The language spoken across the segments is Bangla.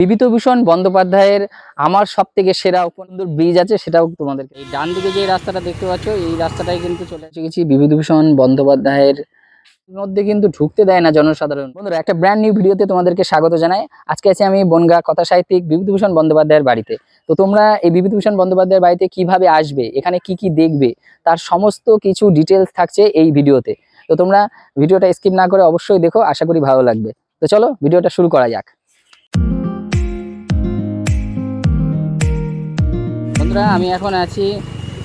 বিভূতিভূষণ বন্দ্যোপাধ্যায়ের আমার সব থেকে সেরা উপন্দর ব্রিজ আছে, সেটাও তোমাদেরকে এই ডান দিকে যে রাস্তাটা দেখতে পাচ্ছ, এই রাস্তাটাই কিন্তু চলে এসে গেছি বিভূতিভূষণ বন্দ্যোপাধ্যায়ের মধ্যে কিন্তু ঢুকতে দেয় না জনসাধারণ। বন্ধুরা, একটা ব্র্যান্ড নিউ ভিডিওতে তোমাদেরকে স্বাগত জানাই। আজকে আছি আমি বনগা কথা সাহিত্যিক বিভূতিভূষণ বন্দ্যোপাধ্যায়ের বাড়িতে। তো তোমরা এই বিভূতিভূষণ বন্দ্যোপাধ্যায়ের বাড়িতে কীভাবে আসবে, এখানে কি কি দেখবে, তার সমস্ত কিছু ডিটেলস থাকছে এই ভিডিওতে। তো তোমরা ভিডিওটা স্কিপ না করে অবশ্যই দেখো, আশা করি ভালো লাগবে। তো চলো, ভিডিওটা শুরু করা যাক। বন্ধুরা, আমি এখন আছি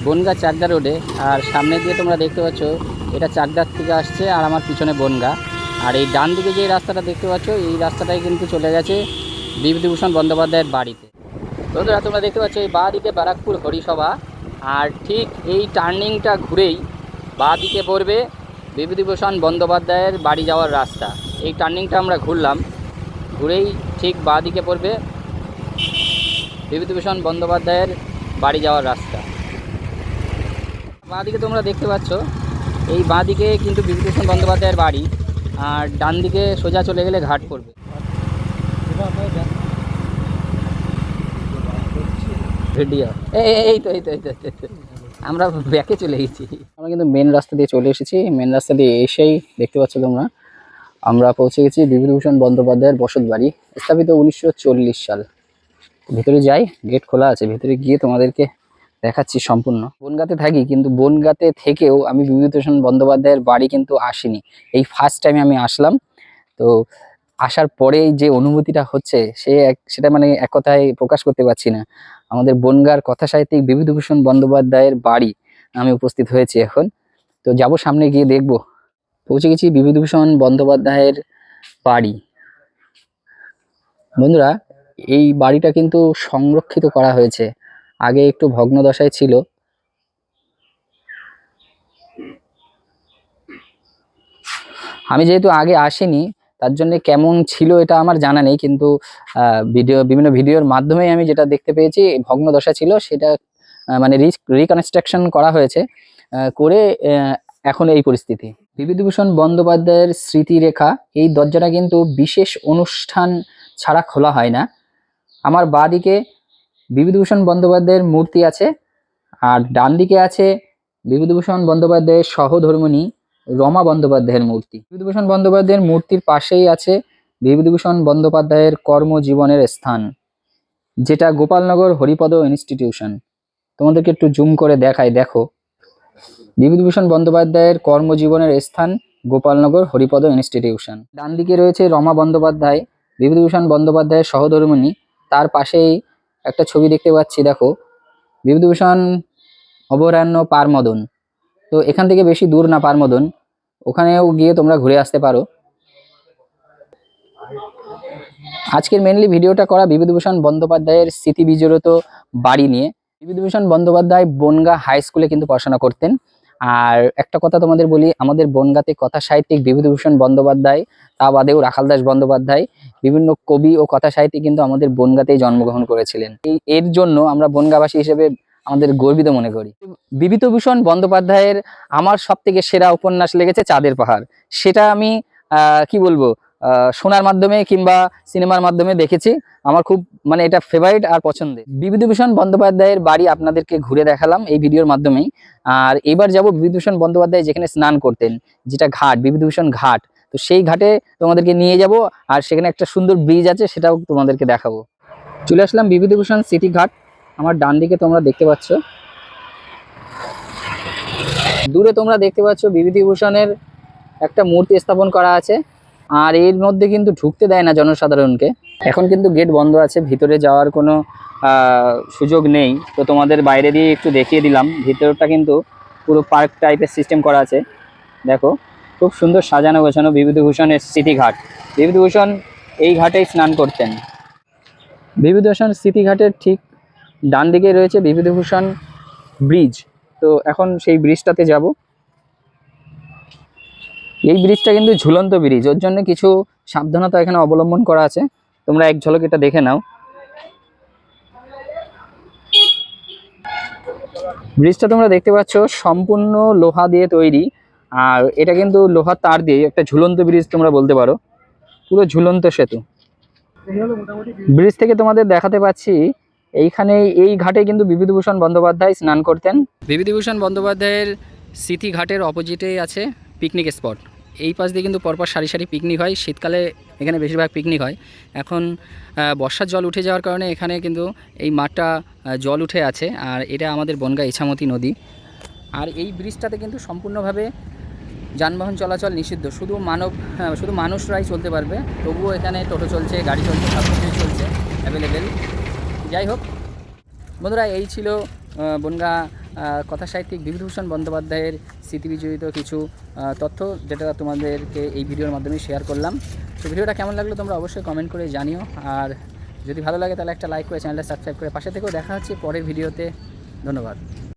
বনগা চাকদা রোডে, আর সামনে দিয়ে তোমরা দেখতে পাচ্ছ, এটা চাকদার থেকে আসছে আর আমার পিছনে বনগা। আর এই ডান দিকে যে রাস্তাটা দেখতে পাচ্ছ, এই রাস্তাটাই কিন্তু চলে গেছে বিভূতিভূষণ বন্দ্যোপাধ্যায়ের বাড়িতে। বন্ধুরা, তোমরা দেখতে পাচ্ছ, এই বাঁ দিকে ব্যারাকপুর হরিসভা, আর ঠিক এই টার্নিংটা ঘুরেই বাঁ দিকে পড়বে বিভূতিভূষণ বন্দ্যোপাধ্যায়ের বাড়ি যাওয়ার রাস্তা। এই টার্নিংটা আমরা ঘুরলাম, ঘুরেই ঠিক বাঁ দিকে পড়বে বিভূতিভূষণ বন্দ্যোপাধ্যায়ের বাড়ি যাওয়ার রাস্তা। বাঁদিকে তোমরা দেখতে পাচ্ছ এই বাঁদিকে কিন্তু বিভূতিভূষণ বন্দ্যোপাধ্যায়ের বাড়ি আর ডান দিকে সোজা চলে গেলে ঘাট পড়বে। এই তো এই তো, এই তো। আমরা ব্যাকে চলে গেছি। আমরা কিন্তু মেন রাস্তা দিয়ে চলে এসেছি। মেন রাস্তা দিয়ে এসেই দেখতে পাচ্ছ তোমরা আমরা পৌঁছে গেছি বিভূতিভূষণ বন্দ্যোপাধ্যায়ের বসত বাড়ি স্থাপিত উনিশশো চল্লিশ সাল। ভিতরে যাই গেট খোলা আছে, ভিতরে গিয়ে তোমাদেরকে দেখাচ্ছি সম্পূর্ণ। বনগাতে থাকি, কিন্তু বনগাতে থেকেও আমি বিভূতিভূষণ বন্দ্যোপাধ্যায়ের বাড়ি কিন্তু আসিনি। এই ফার্স্ট টাইমে আমি আসলাম। তো আসার পরেই যে অনুভূতিটা হচ্ছে, সে এক, সেটা মানে এক কথায় প্রকাশ করতে পারছি না। আমাদের বনগার কথা সাহিত্যিক বিভূতিভূষণ বন্দ্যোপাধ্যায়ের বাড়ি আমি উপস্থিত হয়েছি এখন। তো যাব সামনে গিয়ে দেখব। পৌঁছে গেছি বিভূতিভূষণ বন্দ্যোপাধ্যায়ের বাড়ি। বন্ধুরা এই বাড়িটা কিন্তু সংরক্ষিত করা হয়েছে। আগে একটু ভগ্ন দশায় ছিল। আমি যেহেতু আগে আসিনি, তার জন্য কেমন ছিল এটা আমার জানা নেই, কিন্তু ভিডিও, বিভিন্ন ভিডিওর মাধ্যমে আমি যেটা দেখতে পেয়েছি ভগ্ন দশা ছিল, সেটা মানে রিকনস্ট্রাকশন করা হয়েছে করে এখন এই পরিস্থিতি। বিভূতিভূষণ বন্দ্যোপাধ্যায়ের স্মৃতিরেখা, এই দরজাটা কিন্তু বিশেষ অনুষ্ঠান ছাড়া খোলা হয় না। আমার বাঁ দিকে বিভূতিভূষণ বন্দ্যোপাধ্যায়ের মূর্তি আছে, আর ডান দিকে আছে বিভূতিভূষণ বন্দ্যোপাধ্যায়ের সহধর্মিণী রমা বন্দ্যোপাধ্যায়ের মূর্তি। বিভূতিভূষণ বন্দ্যোপাধ্যায়ের মূর্তির পাশেই আছে বিভূতিভূষণ বন্দ্যোপাধ্যায়ের কর্মজীবনের স্থান, যেটা গোপালনগর হরিপদ ইনস্টিটিউশন। তোমাদেরকে একটু জুম করে দেখাই দেখো। বিভূতিভূষণ বন্দ্যোপাধ্যায়ের কর্মজীবনের স্থান গোপালনগর হরিপদ ইনস্টিটিউশন। ডান দিকে রয়েছে রমা বন্দ্যোপাধ্যায়, বিভূতিভূষণ বন্দ্যোপাধ্যায়ের সহধর্মিণী তার পাশেই একটা ছবি দেখতে পাচ্ছি, দেখো। বিভূতিভূষণ অভয়ারণ্য পারমদন। তো এখান থেকে বেশি দূর না পারমদন। ওখানেও গিয়ে তোমরা ঘুরে আসতে পারো। আজকের মেনলি ভিডিওটা করা বিভূতিভূষণ বন্দ্যোপাধ্যায়ের স্মৃতি বিজড়িত বাড়ি নিয়ে। বিভূতিভূষণ বন্দ্যোপাধ্যায় বনগা হাই স্কুলে কিন্তু পড়াশোনা করতেন। আর একটা কথা তোমাদের বলি, আমাদের বনগাতে কথা সাহিত্যিক বিভূতিভূষণ বন্দ্যোপাধ্যায়, তা বাদেও রাখাল দাস বন্দ্যোপাধ্যায়, বিভিন্ন কবি ও কথা সাহিত্যিক কিন্তু আমাদের বনগাতেই জন্মগ্রহণ করেছিলেন। এই এর জন্য আমরা বনগাবাসী হিসেবে আমাদের গর্বিত মনে করি। বিভূতিভূষণ বন্দ্যোপাধ্যায়ের আমার সব থেকে সেরা উপন্যাস লেগেছে চাঁদের পাহাড়। সেটা আমি কি বলব? শোনার মাধ্যমে কিংবা সিনেমার মাধ্যমে দেখেছি। আমার খুব মানে এটা ফেভারিট আর পছন্দের। বিভূতিভূষণ বন্দ্যোপাধ্যায়ের বাড়ি আপনাদেরকে ঘুরে দেখালাম এই ভিডিওর মাধ্যমেই। আর এবার যাব বিভূতিভূষণ বন্দ্যোপাধ্যায় যেখানে স্নান করতেন, যেটা ঘাট, বিভূতিভূষণ ঘাট। তো সেই ঘাটে তোমাদেরকে নিয়ে যাব আর সেখানে একটা সুন্দর ব্রিজ আছে, সেটাও তোমাদেরকে দেখাবো। চলে আসলাম বিভূতিভূষণ সিটি ঘাট। আমার ডান দিকে তোমরা দেখতে পাচ্ছ। দূরে তোমরা দেখতে পাচ্ছ বিভূতিভূষণের একটা মূর্তি স্থাপন করা আছে। আর এর মধ্যে কিন্তু ঢুকতে দেয় না জনসাধারণকে। এখন কিন্তু গেট বন্ধ আছে, ভিতরে যাওয়ার কোনো সুযোগ নেই। তো তোমাদের বাইরে দিয়ে একটু দেখিয়ে দিলাম। ভিতরটা কিন্তু পুরো পার্ক টাইপের সিস্টেম করা আছে। দেখো, খুব সুন্দর সাজানো গোছানো বিভূতিভূষণের স্মৃতিঘাট বিভূতিভূষণ এই ঘাটেই স্নান করতেন। বিভূতিভূষণ স্মৃতিঘাটের ঠিক ডান দিকে রয়েছে বিভূতিভূষণ ব্রিজ তো এখন সেই ব্রিজটাতে যাব। এই ব্রিজটা কিন্তু ঝুলন্ত ব্রিজ, ওর জন্য কিছু সাবধানতা এখানে অবলম্বন করা আছে। তোমরা এক ঝলক এটা দেখে নাও। ব্রিজটা তোমরা দেখতে পাচ্ছ, সম্পূর্ণ লোহা দিয়ে তৈরি। আর এটা কিন্তু লোহার তার দিয়ে, একটা ঝুলন্ত ব্রিজ তোমরা বলতে পারো। পুরো ঝুলন্ত সেতু। ব্রিজ থেকে তোমাদের দেখাতে পাচ্ছি, এইখানে এই ঘাটে কিন্তু বিভূতিভূষণ বন্দ্যোপাধ্যায় স্নান করতেন। বিভূতিভূষণ বন্দ্যোপাধ্যায়ের স্মৃতি ঘাটের অপোজিটেই আছে পিকনিক স্পট এই পাশ দিয়ে কিন্তু পরপর সারি সারি পিকনিক হয়। শীতকালে এখানে বেশিরভাগ পিকনিক হয়। এখন বর্ষার জল উঠে যাওয়ার কারণে এখানে কিন্তু এই মাঠটা জল উঠে আছে। আর এটা আমাদের বনগা ইছামতি নদী। আর এই ব্রিজটাতে কিন্তু সম্পূর্ণভাবে যানবাহন চলাচল নিষিদ্ধ। শুধু মানব হ্যাঁ, শুধু মানুষরাই চলতে পারবে। তবুও এখানে টোটো চলছে গাড়ি চলছে সব কিছুই চলছে অ্যাভেলেবেল যাই হোক বন্ধুরা এই ছিল বনগা কথা সাহিত্যিক বিভূতিভূষণ বন্দ্যোপাধ্যায়ের স্মৃতিবিজড়িত কিছু তথ্য যেটা তোমাদেরকে এই ভিডিওর মাধ্যমে শেয়ার করলাম। তো ভিডিওটা কেমন লাগল তোমরা অবশ্যই কমেন্ট করে জানিও। আর যদি ভালো লাগে তাহলে একটা লাইক করে চ্যানেলটা সাবস্ক্রাইব করে পাশে থেকেও দেখা হচ্ছে পরের ভিডিওতে। ধন্যবাদ।